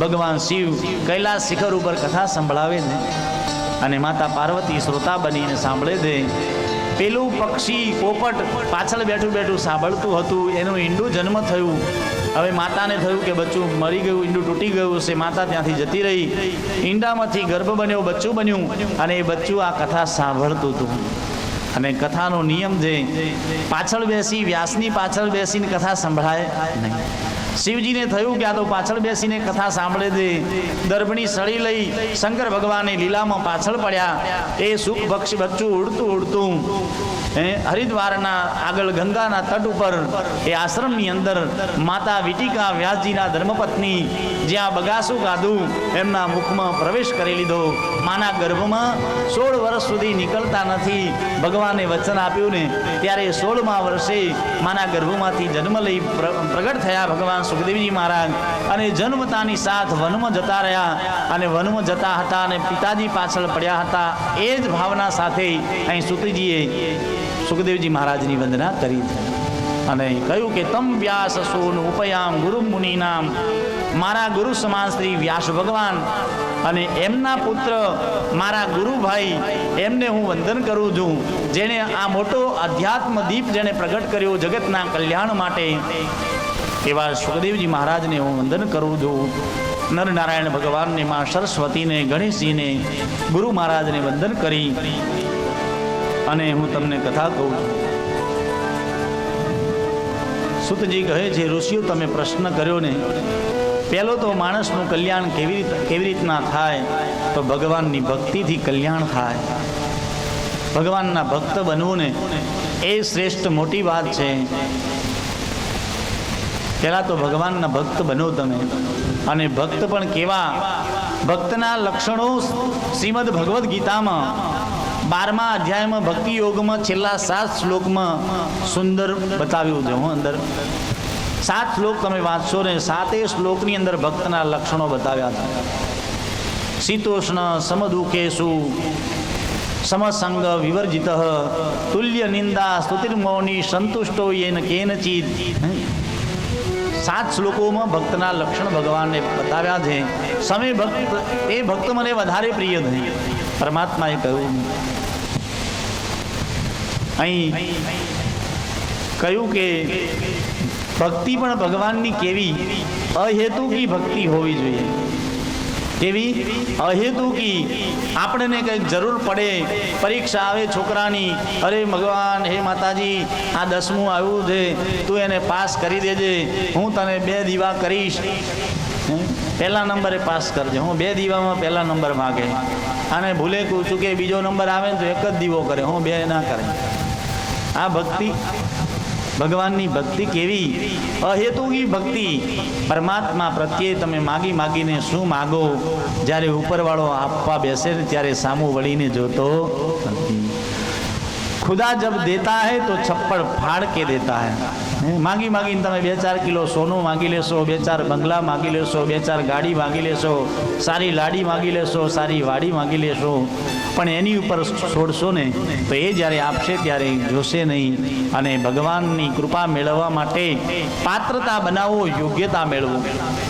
ભગવાન શિવ કૈલાસ શિખર ઉપર કથા સંભળાવે છે અને માતા પાર્વતી શ્રોતા બનીને સાંભળે છે, પેલું પક્ષી પોપટ પાછળ બેઠું બેઠું સાંભળતું હતું, એનું ઈંડું જન્મ થયું. હવે માતાને થયું કે બચ્ચું મરી ગયું, ઈંડું તૂટી ગયું છે, માતા ત્યાંથી જતી રહી. ઈંડામાંથી ગર્ભ બન્યો, બચ્ચું બન્યું, અને એ બચ્ચું આ કથા સાંભળતું હતું. અને કથાનો નિયમ છે, પાછળ બેસી, વ્યાસની પાછળ બેસીને કથા સંભળાય નહીં. શિવજીને થયું કે આ તો પાછળ બેસીને કથા સાંભળે દે દર્ભણી સળી લઈ શંકર ભગવાનની લીલામાં પાછળ પડ્યા. એ સુખ ભક્ષી બચ્ચું ઉડતું ઉડતું હરિદ્વારના આગળ ગંગાના તટ ઉપર એ આશ્રમની અંદર માતા વિટિકા વ્યાસજીના ધર્મપત્ની જ્યાં બગાસું કાધું એમના મુખમાં પ્રવેશ કરી લીધો. માના ગર્ભમાં સોળ વર્ષ સુધી નીકળતા નથી. ભગવાને વચન આપ્યું ને, ત્યારે સોળમા વર્ષે માના ગર્ભમાંથી જન્મ લઈ પ્ર- પ્રગટ થયા ભગવાન. સુખદેવજી મહારાજ અને જન્મતાની સાથ વનમાં જતા રહ્યા અને વનમાં જતા હતા અને પિતાજી પાછળ પડ્યા હતા, એ જ ભાવના સાથે અહીં સુતજીએ સુખદેવજી મહારાજની વંદના કરી અને કહ્યું કે, તમ વ્યાસ સોન ઉપયામ ગુરુ મુનિનામ. મારા ગુરુ સમાન શ્રી વ્યાસ ભગવાન અને એમના પુત્ર મારા ગુરુભાઈ એમને હું વંદન કરું છું, જેણે આ મોટો અધ્યાત્મ દીપ જેણે પ્રગટ કર્યો જગતના કલ્યાણ માટે. એવા સુખદેવજી મહારાજને હું વંદન કરું છું. નરનારાયણ ભગવાનને માં સરસ્વતીને, ગણેશજીને, ગુરુ મહારાજને વંદન કરી અને હું તમને કથા કહું છું. સુતજી કહે છે, ઋષિઓ, તમે પ્રશ્ન કર્યો ને, પહેલો તો માણસનું કલ્યાણ કેવી કેવી રીતના થાય? તો ભગવાનની ભક્તિથી કલ્યાણ થાય. ભગવાનના ભક્ત બનવું ને, એ શ્રેષ્ઠ મોટી વાત છે. પહેલાં તો ભગવાનના ભક્ત બનો તમે. અને ભક્ત પણ કેવા? ભક્તના લક્ષણો શ્રીમદ ભગવદ્ ગીતામાં બારમા અધ્યાયમાં ભક્તિ યોગમાં છેલ્લા સાત શ્લોકમાં સુંદર બતાવ્યું છે હું અંદર. સાત શ્લોક તમે વાંચશો ને સાતે શ્લોકની અંદર ભક્તના લક્ષણો બતાવ્યા છે. શીતોષ્ણ સમદુખેશુ સમસંગ, વિવર્જિત તુલ્ય નિંદા સ્તુતિર્મૌની સંતુષ્ટો યેન કેનચિત સાત શ્લોકોમાં ભક્તના લક્ષણ ભગવાનને બતાવ્યા છે. સમય ભક્ત, એ ભક્ત મને વધારે પ્રિય થઈ પરમાત્માએ કહ્યું. અહીં કહ્યું કે ભક્તિ પણ ભગવાનની કેવી અહેતુકી ભક્તિ હોવી જોઈએ. કેવી? અહેતુકી આપણને કંઈક જરૂર પડે, પરીક્ષા આવે છોકરાની, અરે ભગવાન, હે માતાજી, આ દસમું આવ્યું છે, તું એને પાસ કરી દેજે, હું તને બે દીવા કરીશ? પહેલા નંબરે પાસ કરજે. હું બે દીવામાં પહેલા નંબર માગે. અને ભૂલે કહું છું કે બીજો નંબર આવે ને તો એક જ દીવો કરે. હું બે ના કરે આ ભક્તિ ભગવાનની ભક્તિ કેવી? અહેતુકી ભક્તિ. પરમાત્મા પ્રત્યે તમે માગી માગીને શું માગો? જ્યારે ઉપરવાળો આપવા બેસે ને ત્યારે સામું વળીને જોતો નથી. ખુદા જબ દેતા હૈ તો છપ્પડ ફાડ કે દેતા હૈ હે, માગી માગીને તમે બે ચાર કિલો સોનું માગી લેશો, બે ચાર બંગલા માગી લેશો, બે ચાર ગાડી માગી લેશો, સારી લાડી માગી લેશો, સારી વાડી માગી લેશો, પણ એની ઉપર છોડશો ને, તો એ જ્યારે આપશે ત્યારે જોશે નહીં. અને ભગવાનની કૃપા મેળવવા માટે પાત્રતા બનાવો, યોગ્યતા મેળવો.